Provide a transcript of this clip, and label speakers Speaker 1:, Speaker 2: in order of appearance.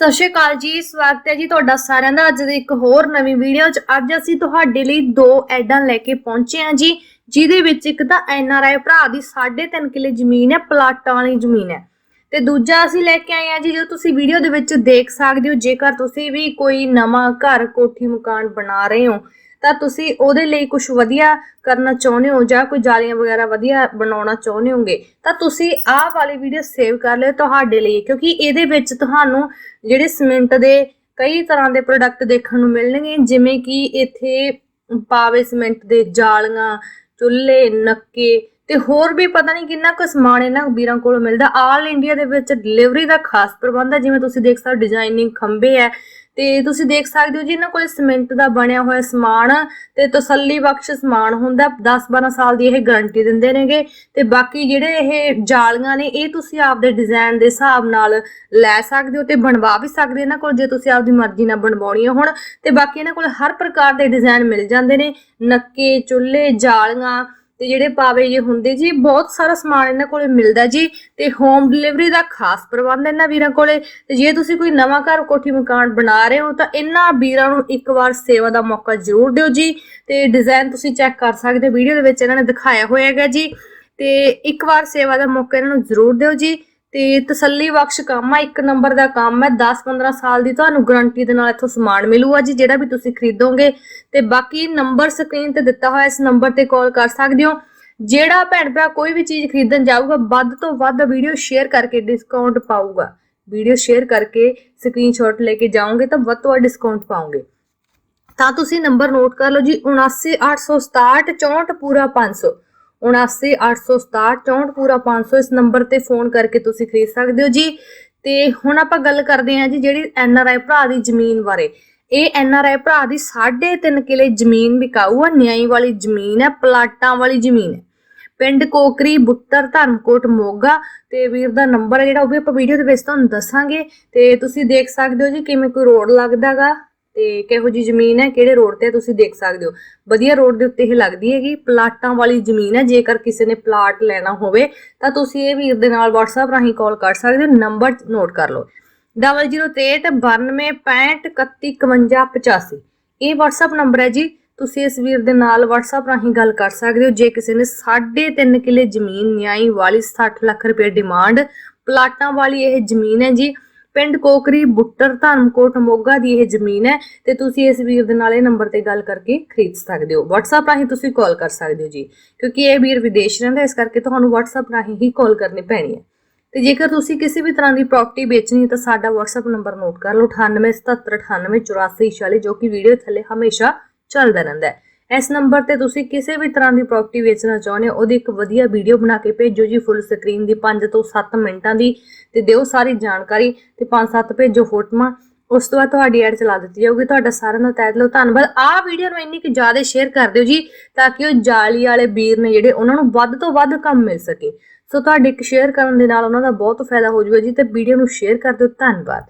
Speaker 1: ਸਤਿ ਸ਼੍ਰੀ ਅਕਾਲ ਜੀ, ਸਵਾਗਤ ਹੈ ਜੀ ਤੁਹਾਡਾ ਸਾਰਿਆਂ ਦਾ। ਅੱਜ ਦੀ ਇੱਕ ਹੋਰ ਨਵੀਂ ਵੀਡੀਓ 'ਚ ਅੱਜ ਅਸੀਂ ਤੁਹਾਡੇ ਲਈ ਦੋ ਐਡਾਂ ਲੈ ਕੇ ਪਹੁੰਚੇ ਹਾਂ ਜੀ, ਜਿਹਦੇ ਵਿੱਚ ਇੱਕ ਤਾਂ ਐਨਆਰਆਈ ਭਰਾ ਦੀ 3.5 ਕਿੱਲੇ ਜ਼ਮੀਨ ਹੈ, ਪਲਾਟਾਂ ਵਾਲੀ ਜ਼ਮੀਨ ਹੈ। ਤੇ ਦੂਜਾ ਅਸੀਂ ਲੈ ਕੇ ਆਏ ਹਾਂ ਜੀ, ਜੋ ਤੁਸੀਂ ਵੀਡੀਓ ਦੇ ਵਿੱਚ ਦੇਖ ਸਕਦੇ ਹੋ, ਜੇਕਰ ਤੁਸੀਂ ਵੀ ਕੋਈ ਨਵਾਂ ਘਰ, ਕੋਠੀ, ਮਕਾਨ ਬਣਾ ਰਹੇ ਹੋ ਤਾਂ ਤੁਸੀਂ ਉਹਦੇ ਲਈ ਕੁਝ ਵਧੀਆ ਕਰਨਾ ਚਾਹੁੰਦੇ ਹੋ ਜਾਂ ਕੋਈ ਜਾਲੀਆਂ ਵਗੈਰਾ ਵਧੀਆ ਬਣਾਉਣਾ ਚਾਹੁੰਦੇ ਹੋਗੇ, ਤਾਂ ਤੁਸੀਂ ਆਹ ਵਾਲੀ ਵੀਡੀਓ ਸੇਵ ਕਰ ਲਿਓ ਤੁਹਾਡੇ ਲਈ, ਕਿਉਂਕਿ ਇਹਦੇ ਵਿੱਚ ਤੁਹਾਨੂੰ ਜਿਹੜੇ ਸੀਮੈਂਟ ਦੇ ਕਈ ਤਰ੍ਹਾਂ ਦੇ ਪ੍ਰੋਡਕਟ ਦੇਖਣ ਨੂੰ ਮਿਲਣਗੇ, ਜਿਵੇਂ ਕਿ ਇੱਥੇ ਪਾਵੇ ਸੀਮੈਂਟ ਦੇ ਜਾਲੀਆਂ, ਚੁੱਲ੍ਹੇ, ਨੱਕੇ ਤੇ ਹੋਰ ਵੀ ਪਤਾ ਨਹੀਂ ਕਿੰਨਾ ਕੁ ਸਮਾਨ ਇਹਨਾਂ ਵੀਰਾਂ ਕੋਲ ਮਿਲਦਾ। ਆਲ ਇੰਡੀਆ ਦੇ ਵਿੱਚ ਡਿਲੀਵਰੀ ਦਾ ਖਾਸ ਪ੍ਰਬੰਧ ਹੈ, ਜਿਵੇਂ ਤੁਸੀਂ ਦੇਖ ਸਕਦੇ ਡਿਜ਼ਾਈਨਿੰਗ ਖੰਭੇ ਹੈ ਤੇ ਤੁਸੀਂ ਦੇਖ ਸਕਦੇ ਹੋ ਜੀ, ਇਹਨਾਂ ਕੋਲੇ ਸੀਮੈਂਟ ਦਾ ਬਣਿਆ ਹੋਇਆ ਸਮਾਨ, ਤੇ ਤਸੱਲੀ ਬਖਸ਼ ਸਮਾਨ ਹੁੰਦਾ 10-12 ਸਾਲ ਦੀ ਇਹ ਗਾਰੰਟੀ ਦਿੰਦੇ ਨੇਗੇ। ਤੇ ਬਾਕੀ ਜਿਹੜੇ ਇਹ ਜਾਲੀਆਂ ਨੇ, ਇਹ ਤੁਸੀਂ ਆਪਦੇ ਡਿਜ਼ਾਈਨ ਦੇ ਹਿਸਾਬ ਨਾਲ ਲੈ ਸਕਦੇ ਹੋ ਤੇ ਬਣਵਾ ਵੀ ਸਕਦੇ ਹੋ ਇਹਨਾਂ ਕੋਲ, ਜੇ ਤੁਸੀਂ ਆਪਦੀ ਮਰਜ਼ੀ ਨਾਲ ਬਣਵਾਉਣੀਆਂ ਹੋਣ। ਤੇ ਬਾਕੀ ਇਹਨਾਂ ਕੋਲ ਹਰ ਪ੍ਰਕਾਰ ਦੇ ਡਿਜ਼ਾਈਨ ਮਿਲ ਜਾਂਦੇ ਨੇ। ਨੱਕੇ, ਚੁੱਲ੍ਹੇ, ਜਾਲੀਆਂ ਤੇ ਜਿਹੜੇ ਪਾਵੇ ਜੇ ਹੁੰਦੇ ਜੀ, ਬਹੁਤ ਸਾਰਾ ਸਮਾਨ ਇਹਨਾਂ ਕੋਲੇ ਮਿਲਦਾ ਜੀ, ਤੇ ਹੋਮ ਡਿਲੀਵਰੀ ਦਾ ਖਾਸ ਪ੍ਰਬੰਧ ਇਹਨਾਂ ਵੀਰਾਂ ਕੋਲੇ। ਤੇ ਜੇ ਤੁਸੀਂ ਕੋਈ ਨਵਾਂ ਘਰ, ਕੋਠੀ ਮਕਾਨ ਬਣਾ ਰਹੇ ਹੋ ਤਾਂ ਇਹਨਾਂ ਵੀਰਾਂ ਨੂੰ ਇੱਕ ਵਾਰ ਸੇਵਾ ਦਾ ਮੌਕਾ ਜ਼ਰੂਰ ਦਿਓ ਜੀ। ਤੇ ਡਿਜ਼ਾਈਨ ਤੁਸੀਂ ਚੈੱਕ ਕਰ ਸਕਦੇ ਹੋ, ਵੀਡੀਓ ਦੇ ਵਿੱਚ ਇਹਨਾਂ ਨੇ ਦਿਖਾਇਆ ਹੋਇਆ ਹੈਗਾ ਜੀ। ਤੇ ਇੱਕ ਵਾਰ ਸੇਵਾ ਦਾ ਮੌਕਾ ਇਹਨਾਂ ਨੂੰ ਜ਼ਰੂਰ ਦਿਓ ਜੀ। ਤੇ ਤਸੱਲੀ ਬਖਸ਼ ਕੰਮ ਆ, ਇੱਕ ਨੰਬਰ ਦਾ ਕੰਮ ਹੈ 10-15 ਸਾਲ ਦੀ ਤੁਹਾਨੂੰ ਗਾਰੰਟੀ ਦੇ ਨਾਲ ਇੱਥੋਂ ਸਮਾਨ ਮਿਲੂਗਾ ਜੀ, ਜਿਹੜਾ ਵੀ ਤੁਸੀਂ ਖਰੀਦੋਗੇ। ਤੇ ਬਾਕੀ ਨੰਬਰ ਸਕਰੀਨ ਤੇ ਦਿੱਤਾ ਹੋਇਆ, ਇਸ ਨੰਬਰ ਤੇ ਕਾਲ ਕਰ ਸਕਦੇ ਹੋ। ਜਿਹੜਾ ਭੈਣ ਭਰਾ ਕੋਈ ਵੀ ਚੀਜ਼ ਖਰੀਦਣ ਜਾਊਗਾ, ਵੱਧ ਤੋਂ ਵੱਧ ਵੀਡੀਓ ਸ਼ੇਅਰ ਕਰਕੇ ਡਿਸਕਾਊਂਟ ਪਾਊਗਾ। ਵੀਡੀਓ ਸ਼ੇਅਰ ਕਰਕੇ ਸਕਰੀਨਸ਼ਾਟ ਲੈ ਕੇ ਜਾਓਗੇ ਤਾਂ ਵੱਧ ਤੋਂ ਵੱਧ ਡਿਸਕਾਊਂਟ ਪਾਓਗੇ। ਤਾਂ ਤੁਸੀਂ ਨੰਬਰ ਨੋਟ ਕਰ ਲਓ ਜੀ 79867 64 ਪੂਰਾ 500 79867 64 ਪੂਰਾ 500 ਇਸ ਨੰਬਰ ਤੇ ਫੋਨ ਕਰਕੇ ਤੁਸੀਂ ਖਰੀਦ ਸਕਦੇ ਹੋ ਜੀ। ਤੇ ਹੁਣ ਆਪਾਂ ਗੱਲ ਕਰਦੇ ਹਾਂ ਜੀ ਜਿਹੜੀ ਐਨ ਆਰ ਆਈ ਭਰਾ ਦੀ ਜ਼ਮੀਨ ਬਾਰੇ। ਇਹ ਐਨ ਆਰ ਆਈ ਭਰਾ ਦੀ 3.5 ਕਿਲੇ ਜ਼ਮੀਨ ਵਿਕਾਊ ਆ, ਨਿਆਈ ਵਾਲੀ ਜ਼ਮੀਨ ਹੈ ਪਲਾਟਾਂ ਵਾਲੀ ਜ਼ਮੀਨ ਹੈ ਪਿੰਡ ਕੋਕਰੀ, ਬੁੱਤਰ, ਧਰਮਕੋਟ, ਮੋਗਾ ਤੇ ਵੀਰ ਦਾ ਨੰਬਰ ਹੈ ਜਿਹੜਾ ਉਹ ਵੀ ਆਪਾਂ ਵੀਡੀਓ ਦੇ ਵਿੱਚ ਤੁਹਾਨੂੰ ਦੱਸਾਂਗੇ। ਤੇ ਤੁਸੀਂ ਦੇਖ ਸਕਦੇ ਹੋ ਜੀ ਕਿਵੇਂ ਕੋਈ ਰੋਡ ਲੱਗਦਾਗਾ ਤੇ ਕਿਹੋ ਜੀ ਜ਼ਮੀਨ ਹੈ, ਕਿਹੜੇ ਰੋਡ ਤੇ ਹੈ, ਤੁਸੀਂ ਦੇਖ ਸਕਦੇ ਹੋ। ਵਧੀਆ ਰੋਡ ਦੇ ਉੱਤੇ ਇਹ ਲੱਗਦੀ ਹੈਗੀ ਪਲਾਟਾਂ ਵਾਲੀ ਜ਼ਮੀਨ ਹੈ, ਜੇਕਰ ਕਿਸੇ ਨੇ ਪਲਾਟ ਲੈਣਾ ਹੋਵੇ, ਤਾਂ ਤੁਸੀਂ ਇਹ ਵੀਰ ਦੇ ਨਾਲ WhatsApp ਰਾਹੀਂ ਕਾਲ ਕਰ ਸਕਦੇ ਹੋ, ਨੰਬਰ ਨੋਟ ਕਰ ਲਓ। 006392653185 ਇਹ WhatsApp ਨੰਬਰ ਹੈ ਜੀ, ਤੁਸੀਂ ਇਸ ਵੀਰ ਦੇ ਨਾਲ WhatsApp ਰਾਹੀਂ ਗੱਲ ਕਰ ਸਕਦੇ ਹੋ, ਜੇ ਕਿਸੇ ਨੇ 3.5 ਕਿੱਲੇ ਜ਼ਮੀਨ ਨਿਆਈ ਵਾਲੀ 60 ਲੱਖ ਰੁਪਏ ਡਿਮਾਂਡ ਪਲਾਟਾਂ ਵਾਲੀ ਇਹ ਜ਼ਮੀਨ ਹੈ ਜੀ ਪਿੰਡ ਕੋਕਰੀ, ਬੁੱਟਰ, ਧਰਮਕੋਟ, ਮੋਗਾ ਦੀ ਇਹ ਜ਼ਮੀਨ ਹੈ ਤੇ ਤੁਸੀਂ ਇਸ ਵੀਰ ਦੇ ਨਾਲ ਇਹ ਨੰਬਰ ਤੇ ਗੱਲ ਕਰਕੇ ਖਰੀਦ ਸਕਦੇ ਹੋ। WhatsApp ਰਾਹੀਂ ਤੁਸੀਂ ਕਾਲ ਕਰ ਸਕਦੇ ਹੋ ਜੀ, ਕਿਉਂਕਿ ਇਹ ਵੀਰ ਵਿਦੇਸ਼ ਰਹਿੰਦਾ ਇਸ ਕਰਕੇ ਤੁਹਾਨੂੰ WhatsApp ਰਾਹੀਂ ਹੀ ਕਾਲ ਕਰਨੀ ਪੈਣੀ ਹੈ। ਤੇ ਜੇਕਰ ਤੁਸੀਂ ਕਿਸੇ ਵੀ ਤਰ੍ਹਾਂ ਦੀ ਪ੍ਰਾਪਰਟੀ ਵੇਚਣੀ ਹੈ ਤਾਂ ਸਾਡਾ WhatsApp ਨੰਬਰ ਨੋਟ ਕਰ ਲਓ 9877988446 ਜੋ ਕਿ ਵੀਡੀਓ ਥੱਲੇ ਹਮੇਸ਼ਾ ਚੱਲਦਾ ਰਹਿੰਦਾ ਹੈ। ਇਸ ਨੰਬਰ ਤੇ ਤੁਸੀਂ ਕਿਸੇ ਵੀ ਤਰ੍ਹਾਂ ਦੀ ਪ੍ਰਾਪਰਟੀ ਵੇਚਣਾ ਚਾਹੁੰਦੇ ਹੋ, ਉਹਦੀ ਇੱਕ ਵਧੀਆ ਵੀਡੀਓ ਬਣਾ ਕੇ ਭੇਜੋ ਜੀ ਫੁੱਲ ਸਕਰੀਨ ਦੀ 5 ਤੋਂ 7 ਮਿੰਟਾਂ ਦੀ, ਤੇ ਦਿਓ ਸਾਰੀ ਜਾਣਕਾਰੀ, ਤੇ 5-7 ਭੇਜੋ ਫੋਟੋਆਂ, ਉਸ ਤੋਂ ਬਾਅਦ ਤੁਹਾਡੀ ਐਡ ਚਲਾ ਦਿੱਤੀ ਜਾਊਗੀ, ਤੁਹਾਡਾ ਸਾਰਿਆਂ ਦਾ ਤਹਿ ਦਿਲੋਂ ਧੰਨਵਾਦ। ਆਹ ਵੀਡੀਓ ਨੂੰ ਇੰਨੀ ਕਿ ਜ਼ਿਆਦਾ ਸ਼ੇਅਰ ਕਰ ਦਿਓ ਜੀ, ਤਾਂ ਕਿ ਉਹ ਜਾਲੀ ਵਾਲੇ ਵੀਰ ਨੇ ਜਿਹੜੇ, ਉਹਨਾਂ ਨੂੰ ਵੱਧ ਤੋਂ ਵੱਧ ਕੰਮ ਮਿਲ ਸਕੇ। ਸੋ ਤੁਹਾਡੇ ਇੱਕ ਸ਼ੇਅਰ ਕਰਨ ਦੇ ਨਾਲ ਉਹਨਾਂ ਦਾ ਬਹੁਤ ਫਾਇਦਾ ਹੋ ਜਾਊਗਾ ਜੀ, ਤੇ ਵੀਡੀਓ ਨੂੰ ਸ਼ੇਅਰ ਕਰ ਦਿਓ, ਧੰਨਵਾਦ।